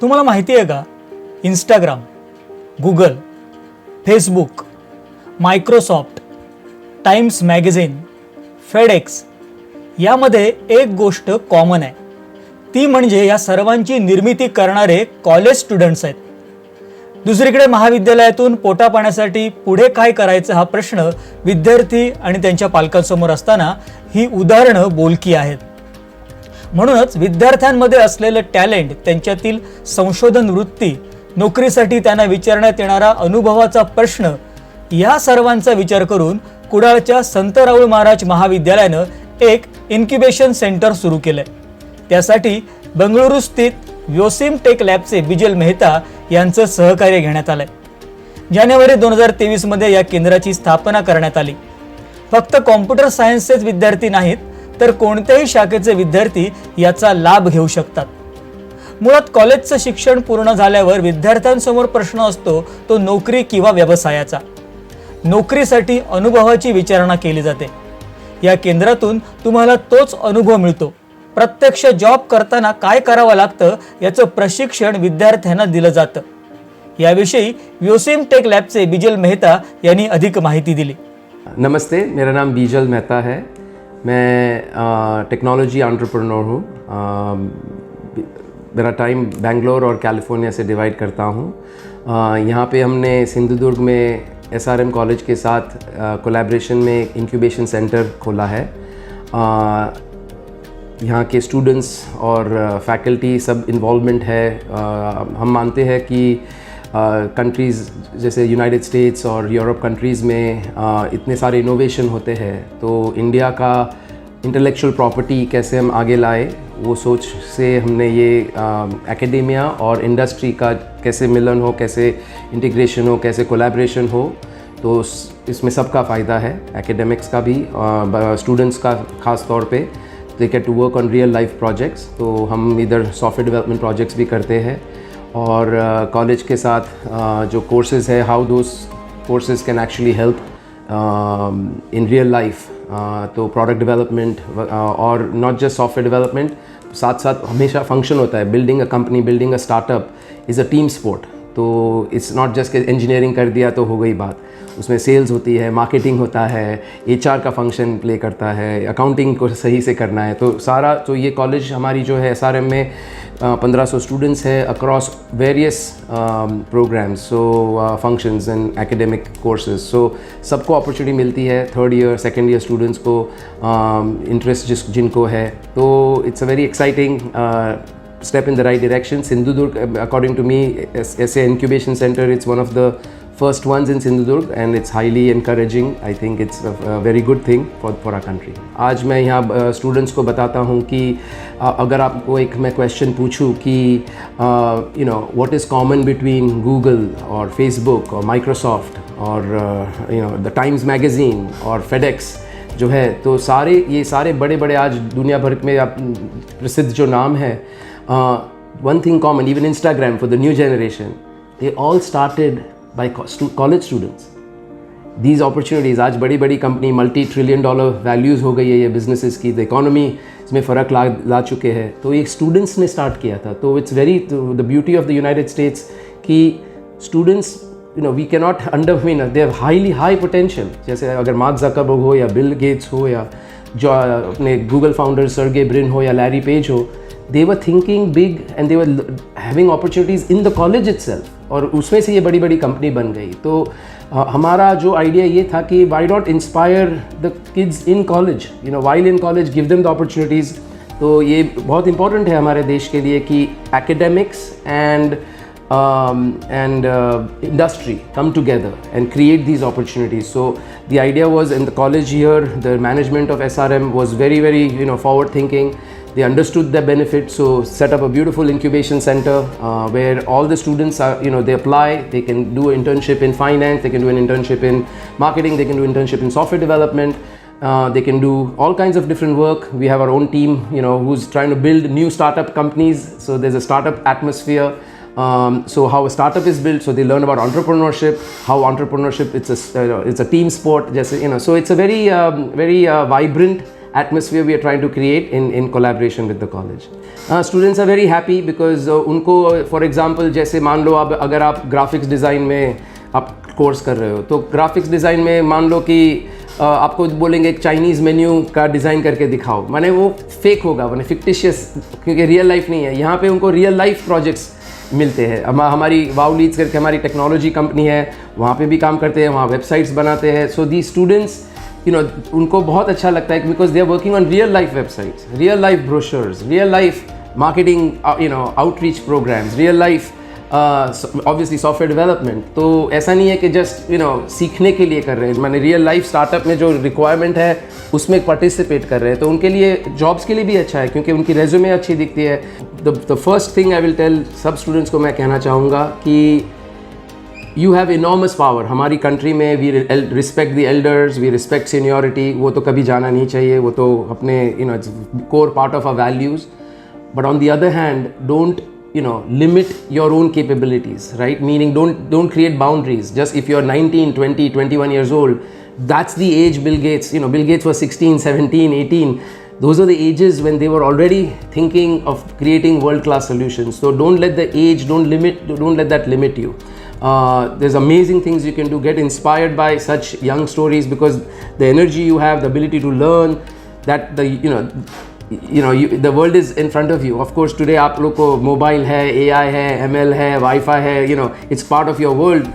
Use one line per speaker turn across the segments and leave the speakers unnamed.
तुम्हाला माहिती आहे का? Instagram Google Facebook Microsoft Times magazine FedEx यामध्ये एक गोष्ट कॉमन आहे. ती म्हणजे या सर्वांची निर्मिती करणारे कॉलेज स्टुडंट्स आहेत. दुसरीकडे महाविद्यालयातून पोटा पाण्यासाठी पुढे काय करायचं हा प्रश्न विद्यार्थी आणि त्यांच्या पालकांसमोर असताना ही उदाहरणं बोलकी आहेत. म्हणूनच विद्यार्थ्यांमध्ये असलेलं टॅलेंट त्यांच्यातील संशोधन वृत्ती नोकरीसाठी त्यांना विचारण्यात येणारा अनुभवाचा प्रश्न या सर्वांचा विचार करून कुडाळच्या संत राऊळ महाराज महाविद्यालयानं एक इन्क्युबेशन सेंटर सुरू केलंय. त्यासाठी बंगळुरू स्थित व्योसिम टेक लॅबचे बिजल मेहता यांचं सहकार्य घेण्यात आलंय. जानेवारी दोन हजार तेवीसमध्ये या केंद्राची स्थापना करण्यात आली. फक्त कॉम्प्युटर सायन्सचेच विद्यार्थी नाहीत तर कोणत्याही शाखेचे विद्यार्थी याचा लाभ घेऊ शकतात. मुळात कॉलेजचं शिक्षण पूर्ण झाल्यावर विद्यार्थ्यांसमोर प्रश्न असतो तो नोकरी किंवा व्यवसायाचा. नोकरीसाठी अनुभवाची विचारणा केली जाते. या केंद्रातून तुम्हाला तोच अनुभव मिळतो. प्रत्यक्ष जॉब करताना काय करावं लागतं याचं प्रशिक्षण विद्यार्थ्यांना दिलं जातं. याविषयी व्योसिम टेक लॅबचे बिजल मेहता यांनी अधिक माहिती दिली.
नमस्ते मेरा नाम बीजल मेहता है. मैं टेक्नोलॉजी एंटरप्रेन्योर हूँ। मेरा टाइम बेंगलोर और कैलिफ़ोर्निया से डिवाइड करता हूँ। यहाँ पे हमने सिंधुदुर्ग में एसआरएम कॉलेज के साथ कोलैबोरेशन में एक इंक्यूबेशन सेंटर खोला है। यहाँ के स्टूडेंट्स और फैकल्टी सब इन्वॉल्वमेंट है। अ, हम मानते हैं कि कंट्रीज़ जैसे यूनाइटेड स्टेट्स और यूरोप कंट्रीज़ में अ, इतने सारे इनोवेशन होते हैं तो इंडिया का इंटेलेक्चुअल प्रॉपर्टी कैसे हम आगे लाए वो सोच से हमने ये एकेडेमिया और इंडस्ट्री का कैसे मिलन हो कैसे इंटीग्रेशन हो कैसे कोलैबोरेशन हो तो इसमें सबका फ़ायदा है एकेडमिक्स का भी स्टूडेंट्स का ख़ास तौर पे they get to work on real life projects तो हम इधर सॉफ्टवेयर डेवलपमेंट प्रोजेक्ट्स भी करते हैं और कॉलेज के साथ uh, जो कोर्सेज है how those courses can actually help in real life तो प्रोडक्ट डेवलपमेंट और नॉट जस्ट सॉफ्टवेयर डेवलपमेंट साथ साथ हमेशा फ़ंक्शन होता है। Building a company building a startup is a team sport तो इट्स नॉट जस्ट इंजीनियरिंग कर दिया तो हो गई बात। उसमें सेल्स होती है मार्केटिंग होता है एचआर का फ़ंक्शन प्ले करता है अकाउंटिंग को सही से करना है। तो सारा तो ये कॉलेज हमारी जो है एसआरएम में पंद्रह सौ स्टूडेंट्स है across various programs so functions and academic courses so सबको अपॉर्चुनिटी मिलती है third year second year students को इंटरेस्ट जिस जिनको है। तो it's a very exciting step in the right direction. Sindhudurg, uh, according to me, as, as a incubation center, it's one of the first ones in Sindhudurg and it's highly encouraging. I think it's a, a very good thing for, for our country. आज मैं यहाँ students को बताता हूँ कि uh, अगर आपको एक मैं क्वेश्चन पूछूँ कि you know what is common between Google और फेसबुक और माइक्रोसॉफ्ट और you know the Times magazine और फेडेक्स जो है तो सारे ये सारे बड़े बड़े आज दुनिया भर में आप प्रसिद्ध जो नाम है one thing common even Instagram for the new generation they all started by college students these opportunities आज बड़ी बड़ी company multi trillion dollar values हो गई है ये बिजनेसेस की द इकोनॉमी इसमें फ़र्क ला ला चुके हैं। तो ये स्टूडेंट्स ने स्टार्ट किया था। तो it's very the beauty of the United States कि students you know we can not undermine they have highly high potential जैसे अगर मार्क जकरबर्ग हो या बिल गेट्स हो या जो, अपने गूगल फाउंडर सर्गे ब्रिन हो या लैरी पेज हो were thinking big and they were having opportunities in the college it और उसमें से ये बड़ी बड़ी कंपनी बन गई। तो हमारा जो आइडिया ये था कि why dot inspire the kids in college you know while in college give them the opportunities तो ये बहुत इंपॉर्टेंट है हमारे देश के लिए कि academics and and industry come together and create these opportunities so the idea was in the college year the management of S R M was very very you know forward thinking They understood the benefit, so set up a beautiful incubation center uh, where all the students are you know they apply. They can do an internship in finance. They can do an internship in marketing. They can do internship in software development. Uh, they can do all kinds of different work. We have our own team, you know, who's trying to build new startup companies. So there's a startup atmosphere. Um, so how a startup is built, so they learn about entrepreneurship, how entrepreneurship it's a uh, it's a team sport, just you know. So it's a very um, very uh, vibrant atmosphere we are trying to create in, in collaboration with the college. Uh, students are very happy because uh, उनको for example जैसे मान low आप अगर आप graphics design में आप course कर रहे हो तो ग्राफिक्स डिज़ाइन में मान लो कि अ, आपको बोलेंगे एक चाइनीज़ मेन्यू का डिज़ाइन करके दिखाओ। माने वो फेक होगा माने फिक्टिशियस क्योंकि रियल लाइफ नहीं है। यहाँ पे उनको रियल लाइफ प्रोजेक्ट्स मिलते हैं। हम हमारी वाव लीड्स करके हमारी टेक्नोलॉजी कंपनी है वहाँ पे भी काम करते हैं वहाँ वेबसाइट्स बनाते हैं। So the students you know उनको बहुत अच्छा लगता है because they are working on real life websites real life brochures real life marketing you know outreach programs real life obviously software development तो ऐसा नहीं है कि जस्ट यू नो सीखने के लिए कर रहे हैं। मैंने रियल लाइफ स्टार्टअप में जो रिक्वायरमेंट है, उसमें पार्टिसिपेट कर रहे हैं। तो उनके लिए जॉब्स के लिए भी अच्छा है, क्योंकि उनकी रेज्यूमे अच्छी दिखती है। The first thing I will tell sub students को मैं कहना चाहूँगा कि यू हैव इनॉमस पावर हमारी कंट्री में we respect the elders we respect seniority वो तो कभी जाना नहीं चाहिए वो तो अपने you know core part of our values but on the other hand don't you know limit your own capabilities right meaning don't don't create boundaries just if you're 19 20 21 years old that's the age bill gates you know bill gates was 16 17 18 those are the ages when they were already thinking of creating world class solutions so don't let the age don't limit don't let that limit you Uh, there's amazing things you can do get inspired by such young stories because the energy you have the ability to learn that the you know you know you, the world is in front of you of course today आप लोग को mobile है AI है ML है WiFi है you know it's part of your world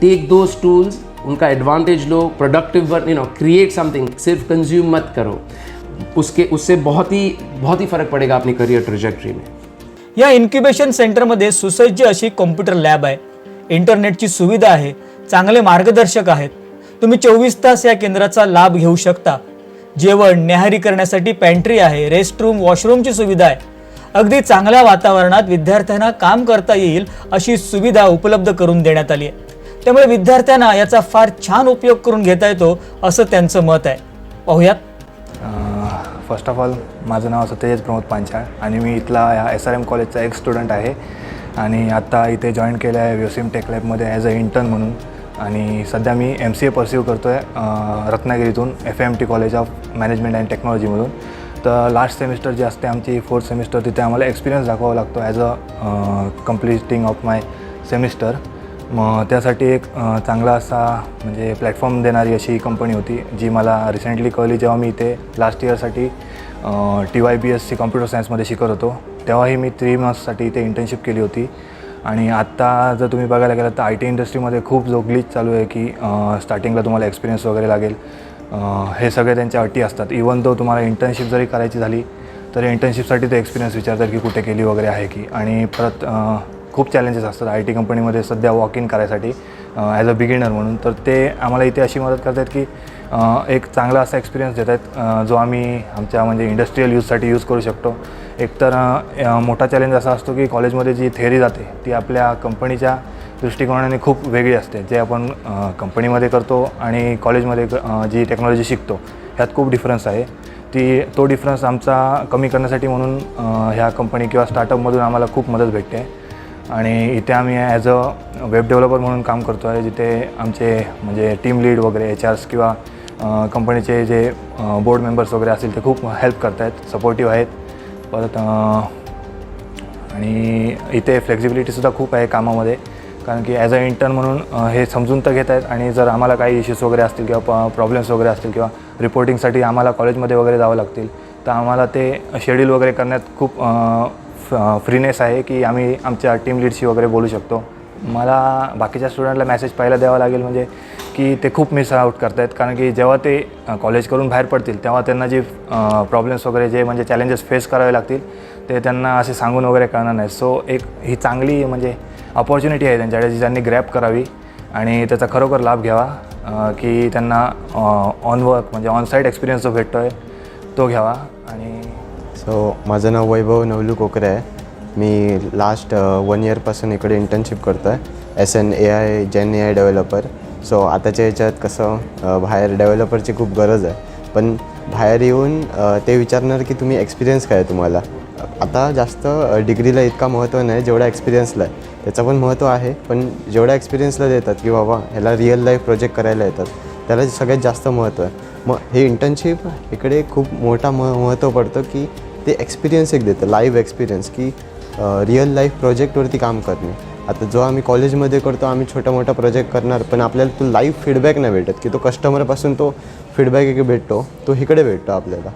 take those tools उनका advantage low productive you know create something सिर्फ़ consume मत करो उसके उससे बहुत ही बहुत ही फ़र्क पड़ेगा अपनी करियर ट्रेजेक्ट्री में
या इन्क्युबेशन सेंटरमध्ये सुसज्ज अशी कॉम्प्युटर लॅब आहे इंटरनेटची सुविधा आहे चांगले मार्गदर्शक आहेत. तुम्ही चोवीस तास या केंद्राचा लाभ घेऊ शकता. जेवण न्याहारी करण्यासाठी पॅन्ट्री आहे रेस्टरूम वॉशरूमची सुविधा आहे. अगदी चांगल्या वातावरणात विद्यार्थ्यांना काम करता येईल अशी सुविधा उपलब्ध करून देण्यात आली आहे. त्यामुळे विद्यार्थ्यांना याचा फार छान उपयोग करून घेता येतो असं त्यांचं मत आहे. पाहुयात.
फर्स्ट ऑफ ऑल माझं नाव सत्यजित प्रमोद पांचाळ आणि मी इथला ह्या एस आर एम कॉलेजचा एक स्टुडंट आहे. आणि आत्ता इथे जॉईन केलं आहे व्यवसिम टेक लॅबमध्ये ॲज अ इंटर्न म्हणून. आणि सध्या मी एम सी ए परस्यू करतो आहे रत्नागिरीतून F M T college of management and टेक्नॉलॉजीमधून तर लास्ट सेमिस्टर जी असते आमची फोर्थ सेमिस्टर तिथे आम्हाला एक्सपिरियन्स दाखवावा लागतो as a completing of my semester मग त्यासाठी एक चांगला असा म्हणजे प्लॅटफॉर्म देणारी अशी कंपनी होती जी मला रिसेंटली कळली जेव्हा मी इथे last इयरसाठी T Y B S C computer सायन्समध्ये शिकत होतो. तेव्हाही मी थ्री मंथ्ससाठी इथे इंटर्नशिप केली होती. आणि आत्ता जर तुम्ही बघायला गेलात तर आय टी इंडस्ट्रीमध्ये खूप जो ग्लिच चालू आहे की स्टार्टिंगला तुम्हाला एक्सपिरियन्स वगैरे लागेल. हे सगळे त्यांच्या अटी असतात. इवन तो तुम्हाला इंटर्नशिप जरी करायची झाली तरी इंटर्नशिपसाठी ते एक्सपिरियन्स विचारतात की कुठे केली वगैरे आहे की. आणि परत खूप चॅलेंजेस असतात आय टी कंपनीमध्ये सध्या वॉक इन करायसाठी ॲज अ बिगिनर म्हणून. तर ते आम्हाला इथे अशी मदत करतात की एक चांगला असा एक्सपिरियन्स देत आहेत. जो आम्ही आमच्या म्हणजे इंडस्ट्रीयल यूजसाठी यूज करू शकतो. एकतर मोठा चॅलेंज असा असतो की कॉलेजमध्ये जी थेअरी जाते ती आपल्या कंपनीच्या दृष्टिकोनाने खूप वेगळी असते. जे आपण कंपनीमध्ये करतो आणि कॉलेजमध्ये क- जी टेक्नॉलॉजी शिकतो ह्यात खूप डिफरन्स आहे. ती तो डिफरन्स आमचा कमी करण्यासाठी म्हणून ह्या कंपनी किंवा स्टार्टअपमधून आम्हाला खूप मदत भेटते. आणि इथे आम्ही ॲज अ वेब डेव्हलपर म्हणून काम करतो आहे जिथे आमचे म्हणजे टीम लीड वगैरे एच आर्स किंवा कंपनीचे जे बोर्ड मेंबर्स वगैरे असतील ते खूप हेल्प करत आहेत सपोर्टिव्ह आहेत. परत आणि इथे फ्लेक्झिबिलिटीसुद्धा खूप आहे कामामध्ये. कारण की ॲज अ इंटर्न म्हणून हे समजून तर घेत आहेत आणि जर आम्हाला काही इश्यूज वगैरे असतील किंवा प्रॉब्लेम्स वगैरे असतील किंवा रिपोर्टिंगसाठी आम्हाला कॉलेजमध्ये वगैरे जावं लागतील तर आम्हाला ते शेड्यूल वगैरे करण्यात खूप फ्रीनेस आहे की आम्ही आमच्या टीम लीडशी वगैरे बोलू शकतो. मला बाकीच्या स्टुडंटला मेसेज पहिला द्यावा लागेल म्हणजे की ते खूप मिस आउट करत आहेत कारण की जेव्हा ते कॉलेज करून बाहेर पडतील तेव्हा त्यांना जे प्रॉब्लेम्स वगैरे जे म्हणजे चॅलेंजेस फेस करावे लागतील ते त्यांना असे सांगून वगैरे कळणार नाही सो एक ही चांगली म्हणजे अपॉर्च्युनिटी आहे त्यांच्याकडे जी त्यांनी ग्रॅप करावी आणि त्याचा खरोखर लाभ घ्यावा की त्यांना ऑन वर्क म्हणजे ऑन साईट एक्सपिरियन्स जो भेटतो आहे तो घ्यावा आणि
सो माझं नाव वैभव नवलू कोकरे आहे. मी लास्ट वन इयरपासून इकडे इंटर्नशिप करतो आहे as an A I gen A I developer so आताच्या ह्याच्यात कसं बाहेर डेव्हलपरची खूप गरज आहे. पण बाहेर येऊन ते विचारणार की तुम्ही एक्सपिरियन्स काय आहे तुम्हाला? आता जास्त डिग्रीला इतका महत्त्व नाही जेवढा एक्सपिरियन्सला आहे. त्याचं पण महत्त्व आहे पण जेवढा एक्सपिरियन्सला देतात की बाबा ह्याला रिअल लाईफ प्रोजेक्ट करायला येतात त्याला सगळ्यात जास्त महत्त्व आहे. मग हे इंटर्नशिप इकडे खूप मोठा म महत्त्व पडतं की ते एक्सपिरियन्स एक देतं लाईव्ह एक्सपिरियन्स की रिअल लाईफ प्रोजेक्टवरती काम करणे. आता जो आम्ही कॉलेजमध्ये करतो आम्ही छोटा मोठा प्रोजेक्ट करणार पण आपल्याला तो लाईव्ह फीडबॅक नाही भेटत की तो कस्टमरपासून तो फीडबॅक एक भेटतो तो इकडे भेटतो आपल्याला.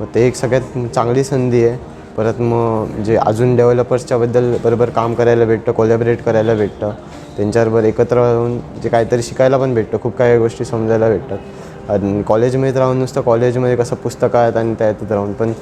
मग ते एक सगळ्यात चांगली संधी आहे. परत मग जे अजून डेव्हलपर्सच्याबद्दल बरोबर काम करायला भेटतं कोलॅबरेट करायला भेटतं त्यांच्याबरोबर एकत्र राहून जे काहीतरी शिकायला पण भेटतं खूप काही गोष्टी समजायला भेटतात. आणि कॉलेजमध्ये राहून नुसतं कॉलेजमध्ये कसं पुस्तकं आहेत आणि त्या याच्यात राहून पण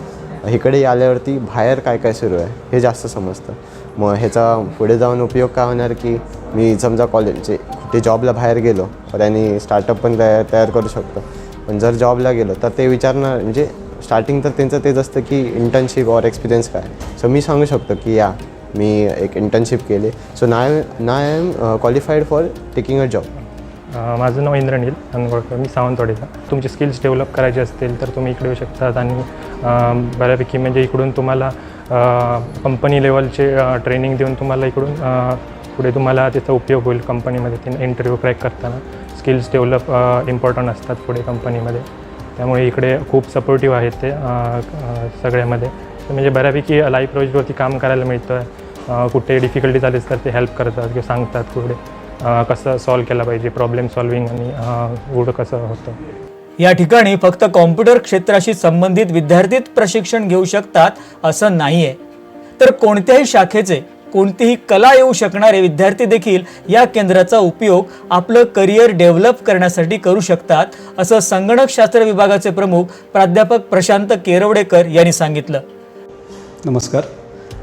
इकडे आल्यावरती बाहेर काय काय सुरू आहे हे जास्त समजतं. मग ह्याचा पुढे जाऊन उपयोग काय होणार की मी समजा कॉलेजचे कुठे जॉबला बाहेर गेलो तर आणि स्टार्टअप पण तयार तयार करू शकतो. पण जर जॉबला गेलो तर ते विचारणार म्हणजे स्टार्टिंग तर त्यांचं तेच असतं की इंटर्नशिप ऑर एक्सपिरियन्स काय. सो मी सांगू शकतो की या मी एक इंटर्नशिप केली. सो नाय ना I am qualified for taking a
job माझं नाव इंद्रनील अनगोळकर मी सावंतवाडीचा तुमचे स्किल्स डेव्हलप करायचे असतील तर तुम्ही इकडे येऊ शकतात आणि बऱ्यापैकी म्हणजे इकडून तुम्हाला कंपनी लेवलचे ट्रेनिंग देऊन तुम्हाला इकडून पुढे तुम्हाला त्याचा उपयोग होईल कंपनीमध्ये ते इंटरव्ह्यू क्रॅक करताना. स्किल्स डेव्हलप इम्पॉर्टंट असतात पुढे कंपनीमध्ये त्यामुळे इकडे खूप सपोर्टिव्ह आहेत ते सगळ्यामध्ये. म्हणजे बऱ्यापैकी लाईफ प्रोजेक्टवरती काम करायला मिळतं आहे कुठे डिफिकल्टी झालीच तर ते हेल्प करतात किंवा सांगतात पुढे. कसं सॉल्व केलं पाहिजे प्रॉब्लेम सॉल्विंग आणि पुढं कसं होतं.
या ठिकाणी फक्त कॉम्प्युटर क्षेत्राशी संबंधित विद्यार्थीच प्रशिक्षण घेऊ शकतात असं नाहीये. तर कोणत्याही शाखेचे कोणतीही कला येऊ शकणारे विद्यार्थी देखील या केंद्राचा उपयोग आपलं करिअर डेव्हलप करण्यासाठी करू शकतात असं संगणक शास्त्र विभागाचे प्रमुख प्राध्यापक प्रशांत केरवडेकर यांनी सांगितलं.
नमस्कार.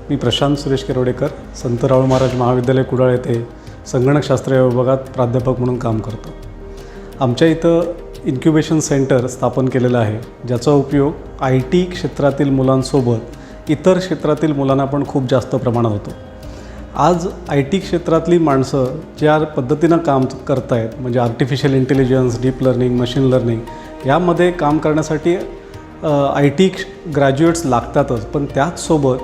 मी प्रशांत सुरेश केरवडेकर संत राऊळ महाराज महाविद्यालय कुडाळ येथे संगणकशास्त्र या विभागात प्राध्यापक म्हणून काम करतो. आमच्या इथं इन्क्युबेशन सेंटर स्थापन केलेलं आहे ज्याचा उपयोग आय टी क्षेत्रातील मुलांसोबत इतर क्षेत्रातील मुलांना पण खूप जास्त प्रमाणात होतो. आज आय टी क्षेत्रातली माणसं ज्या पद्धतीनं काम करत आहेत म्हणजे artificial intelligence deep learning machine learning यामध्ये काम करण्यासाठी आय टी ग्रॅज्युएट्स लागतातच पण त्याचसोबत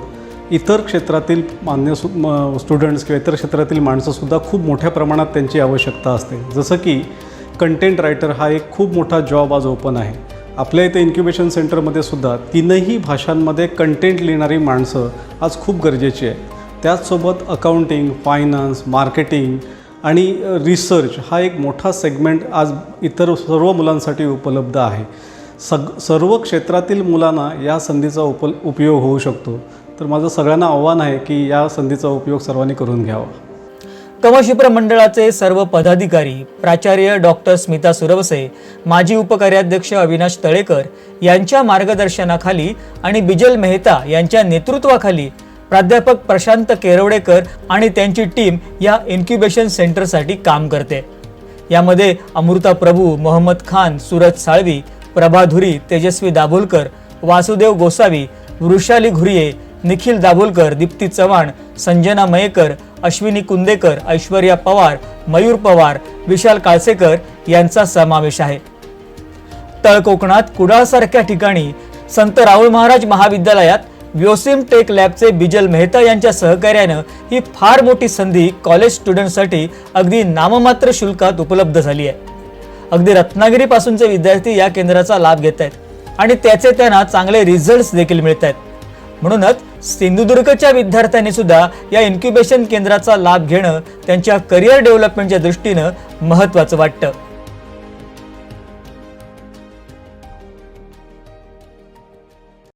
इतर क्षेत्रातील मान्य सु म स्टुडंट्स किंवा इतर क्षेत्रातील माणसंसुद्धा खूप मोठ्या प्रमाणात त्यांची आवश्यकता असते. जसं की कंटेंट रायटर हा एक खूप मोठा जॉब आज ओपन आहे. आपल्या इथे इन्क्युबेशन सेंटरमध्ये सुद्धा तीनही भाषांमध्ये कंटेंट लिहिणारी माणसं आज खूप गरजेची आहे. त्याचसोबत अकाउंटिंग फायनान्स मार्केटिंग आणि रिसर्च हा एक मोठा सेगमेंट आज इतर सर्व मुलांसाठी उपलब्ध आहे. सग सर्व क्षेत्रातील मुलांना या संधीचा उप उपयोग होऊ शकतो. तर माझं सगळ्यांना आव्हान आहे की या संधीचा उपयोग सर्वांनी करून घ्यावा.
कमशिप्र मंडळाचे सर्व पदाधिकारी प्राचार्य डॉक्टर स्मिता सुरवसे माजी उपकार्याध्यक्ष अविनाश तळेकर यांच्या मार्गदर्शनाखाली आणि बिजल मेहता यांच्या नेतृत्वाखाली प्राध्यापक प्रशांत केरवडेकर आणि त्यांची टीम या इन्क्युबेशन सेंटरसाठी काम करते. यामध्ये अमृता प्रभू मोहम्मद खान सूरज साळवी प्रभा धुरी तेजस्वी दाभोलकर वासुदेव गोसावी वृषाली घुरिये निखिल दाभोलकर दीप्ती चव्हाण संजना मयेकर अश्विनी कुंदेकर ऐश्वर्या पवार मयूर पवार विशाल काळसेकर यांचा समावेश आहे. तळकोकणात कुडाळसारख्या ठिकाणी संत राहुल महाराज महाविद्यालयात व्योसिम टेक लॅबचे बिजल मेहता यांच्या सहकार्यानं ही फार मोठी संधी कॉलेज स्टुडंटसाठी अगदी नाममात्र शुल्कात उपलब्ध झाली आहे. अगदी रत्नागिरीपासूनचे विद्यार्थी या केंद्राचा लाभ घेत आहेत आणि त्याचे त्यांना चांगले रिझल्ट्स देखील मिळत आहेत. म्हणूनच सिंधुदुर्गच्या विद्यार्थ्यांनी सुद्धा या इन्क्युबेशन केंद्राचा लाभ घेणं त्यांच्या करिअर डेव्हलपमेंटच्या दृष्टीनं महत्त्वाचं वाटतं.